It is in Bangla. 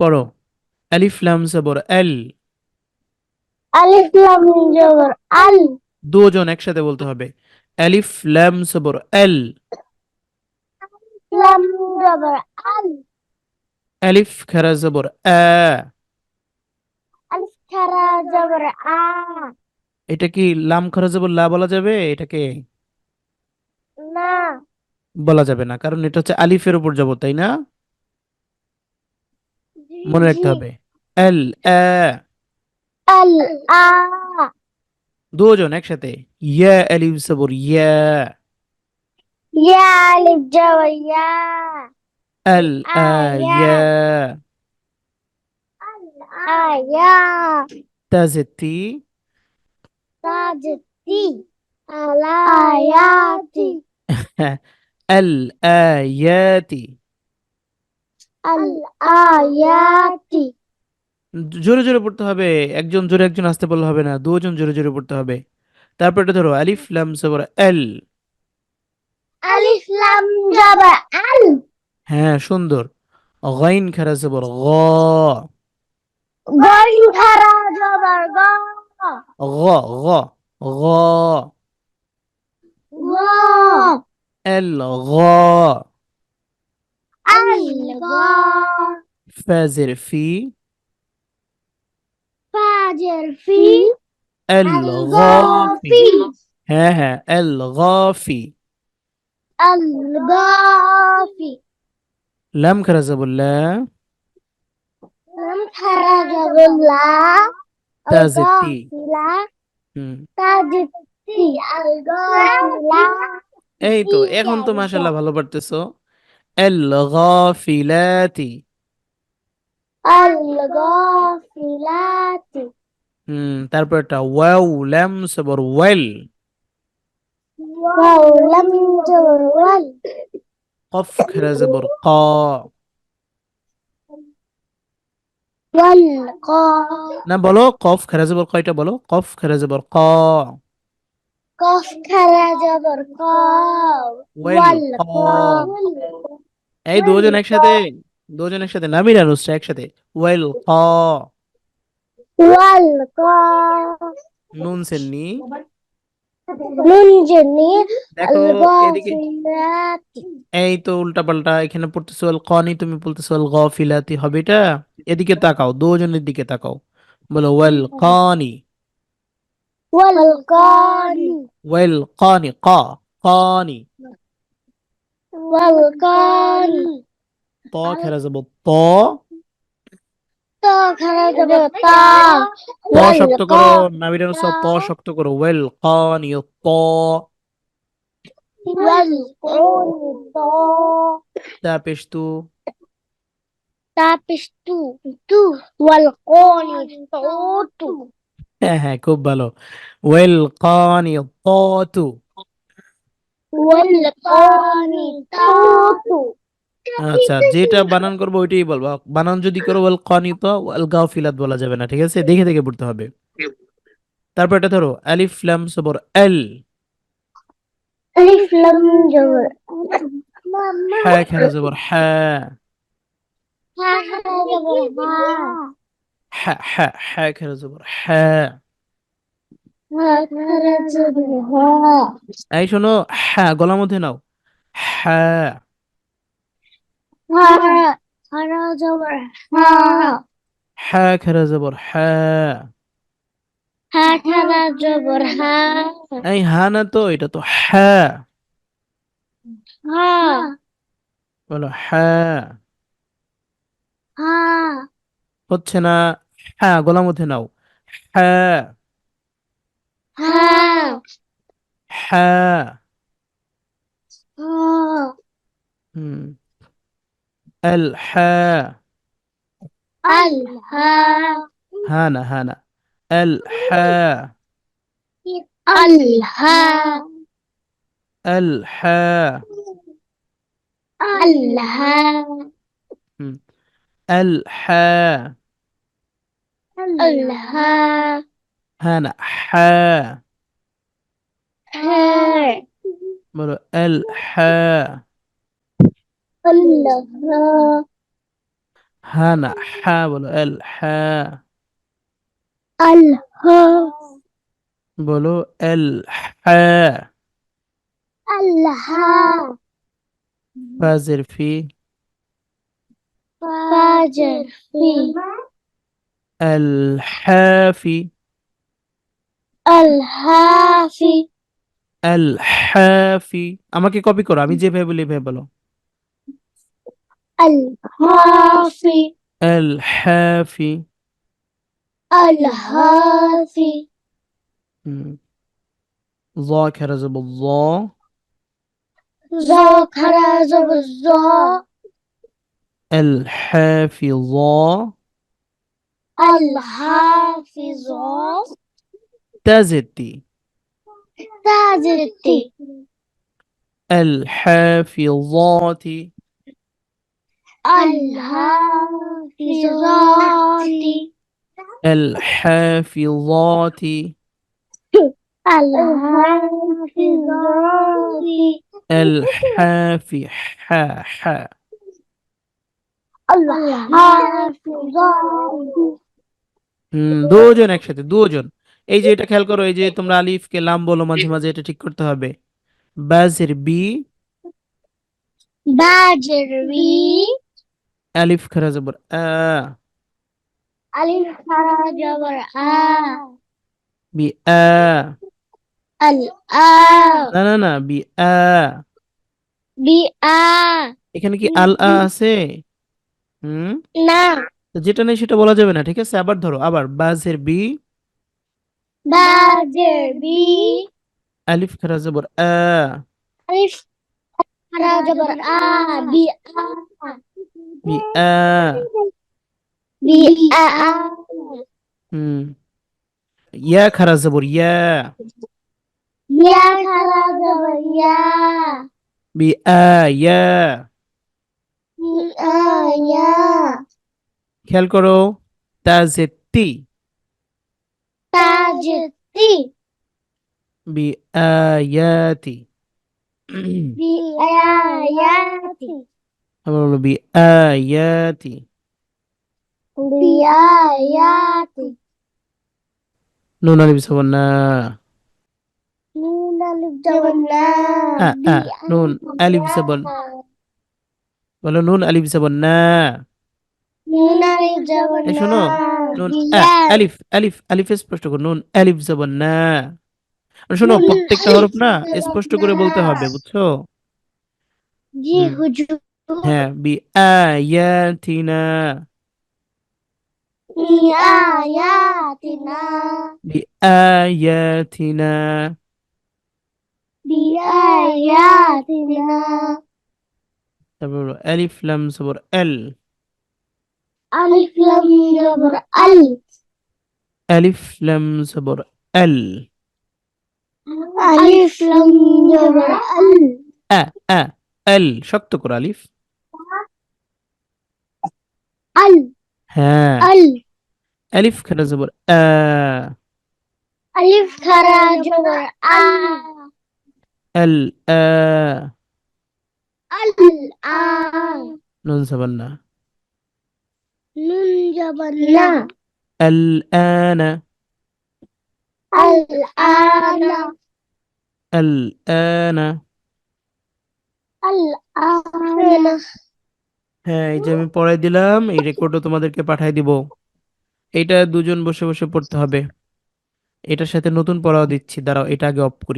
পড়ো। আলিফ লাম জবর এল আলিফ লাম জবর আল। দুজন একসাথে বলতে হবে। আলিফ লাম জবর এল লাম জবর আল। আলিফ খারা জবর আ। আলিফ খারা জবর আ। এটা কি লাম খারা জবর লা বলা যাবে? এটাকে না। বলা যাবে না। কারণ এটা হচ্ছে আলিফের উপর যাব তাই না? মনে রাখতে জি। হবে। এল আ আল আ। দুজন একসাথে। ইয়া আলিফ জবর ইয়া। ইয়া আলিফ জবর ইয়া। আল আয়া আয়া তাজতি। তাজতি। আলা আয়াতি আল আয়াতি আল আয়াতি জোরে জোরে পড়তে হবে। একজন জোরে একজন আসতে বললে হবে না। দুজন জোরে জোরে পড়তে হবে। তারপর এটা ধরো আলিফ লাম জবর এল। আলিফ লাম জবর আল। হ্যাঁ সুন্দর। গাইন খারা জবর গ। গইন খারা জবর গ। গ গ গ। গ। এল গ। فازر في ফাজর ফি الغافي ها ها الغافي আল গাফি لم كرزب الله লাম খারা জবর লা তাজতি। লা হুম। তাজতি আল গাফিলা এই তো এখন তো মাশাআল্লাহ ভালো পারতেছো الغافلات আল গাফিলাতি হুম তারপর একটা ওয়াও লাম সবর ওয়েল ওয়াও লাম জবর ওয়াল قف খারা জবর কা ওয়াল কা না বলো কফ খারা জবর কয়টা বলো কফ খারা জবর কা কফ খারা জবর কা ওয়াল ওয়াল কা কা এই দুজন একসাথে দুজন একসাথে নামিরা নুসরা একসাথে। ওয়েল কা। ওয়াল কা। নুন সেন্নি। নুন জেনি দেখো এদিকে এই তো উল্টা পাল্টা এখানে পড়তেছো কানি তুমি বলতেছো আল গাফিলাতি হবে এটা? এদিকে তাকাও দুজনের দিকে তাকাও। বলো ওয়াল কানি ওয়াল কানি ওয়াল কানি কা কানি কানি ত খেরা যাব ত তা খারা জবর তা ত শক্ত করো নাবিরা ত করো ওয়াল কানি ত ওয়াল কানি তা পেশতু হ্যাঁ হ্যাঁ খুব ভালো ওয়াল কানি তু আচ্ছা যেটা বানান করব ওইটাই বলব। বানান যদি করো ওয়াল কানি তো ওয়াল গাফিলাত বলা যাবে না ঠিক আছে? দেখে দেখে পড়তে হবে। তারপর এটা ধরো আলিফ লাম সবর এল। Alif lam jawar. হ্যাঁ জবর হ্যাঁ। Ha ha jawar ha. হ্যাঁ হ্যাঁ হ্যাঁ খেরা জবর হ্যাঁ। এই শোনো হ্যাঁ গলার মধ্যে নাও হ্যাঁ. হ্যাঁ খেরা জবর হ্যাঁ. এই হ্যাঁ না তো, এটা তো হ্যাঁ বলো হ্যাঁ. হচ্ছে না হ্যাঁ গলার মধ্যে নাও হ্যাঁ ها حا ها الحا الها هانا هانا الحا الها الحا الها الحا الها هانا حا حا مرة ال حا الله هانا حا بلو ال حا الها بلو ال حا الها فازر في. فاجر في. الحافي হাফি الهافي এল হাফি আমাকে কপি করো আমি যেভাবে বলি এভাবে বলো الهافي এল হাফি الهافي হুম জ খেরা যাব জ ذكر الزاء এল হাফিজ الحافظ তাজেতি تاجتي এল হাফিজাতি الحافظات এল হাফিজাতি الحافظات এল হাফি হা হা الحافظات হুম দুজন একসাথে দুজন এই যে এটা খেয়াল করো এই যে তোমরা আলিফকে লাম বলো মাঝে মাঝে এটা ঠিক করতে হবে। বাজের বি। বাজের বি। আলিফ খারা জবর আ। আলিফ খারা জবর আ। বি আ। আল আ। না না না বি আ। বি আ। এখানে কি আল আ আছে? হুম? না। যেটা নেই সেটা বলা যাবে না ঠিক আছে? আবার ধরো আবার বাজের বি। খারা জবর আ আলিফ খারা জবর আ বি আ বি আ বি আ হুম ইয়া খারা জবর ইয়া ইয়া খারা জবর ইয়া be a yeah be a ইয়া খেয়াল করো তাজেতি তাজতি বি আয়াতি বি আয়াতি আবার বলো বি আয়াতি বি আয়াতি নুন আলিফ জবর না নুন আলিফ জবর না আ, আ, নুন আলিফ জবর বলো নুন আলিফ জবর না নুন আলিফ জবর এই না শোনো নুন আলিফ আলিফ আলিফ স্পষ্ট করো নুন আলিফ জবর না শোনো প্রত্যেকটা হরফ না স্পষ্ট করে বলতে হবে বুঝছ জি হুজুর হ্যাঁ বি আয়াতিনা তারপর বলো আলিফ লাম জবর এল আলিফ লাম জবর আল আলিফ লাম জবর এল আলিফ লাম জবর আল আ আ এল শক্ত করো আলিফ আল হ্যাঁ আল আলিফ খারা জবর আ আলিফ খারা জবর আ এল আ আল আ নুন জবর না নুন জবর না এল আনা। আল আনা। হ্যাঁ। এই যে আমি পড়াই দিলাম এই রেকর্ডও তোমাদেরকে পাঠাই দিব। এটা দুজন বসে বসে পড়তে হবে। এটার সাথে নতুন পড়াও দিচ্ছি। দাঁড়াও এটা আগে অফ করি।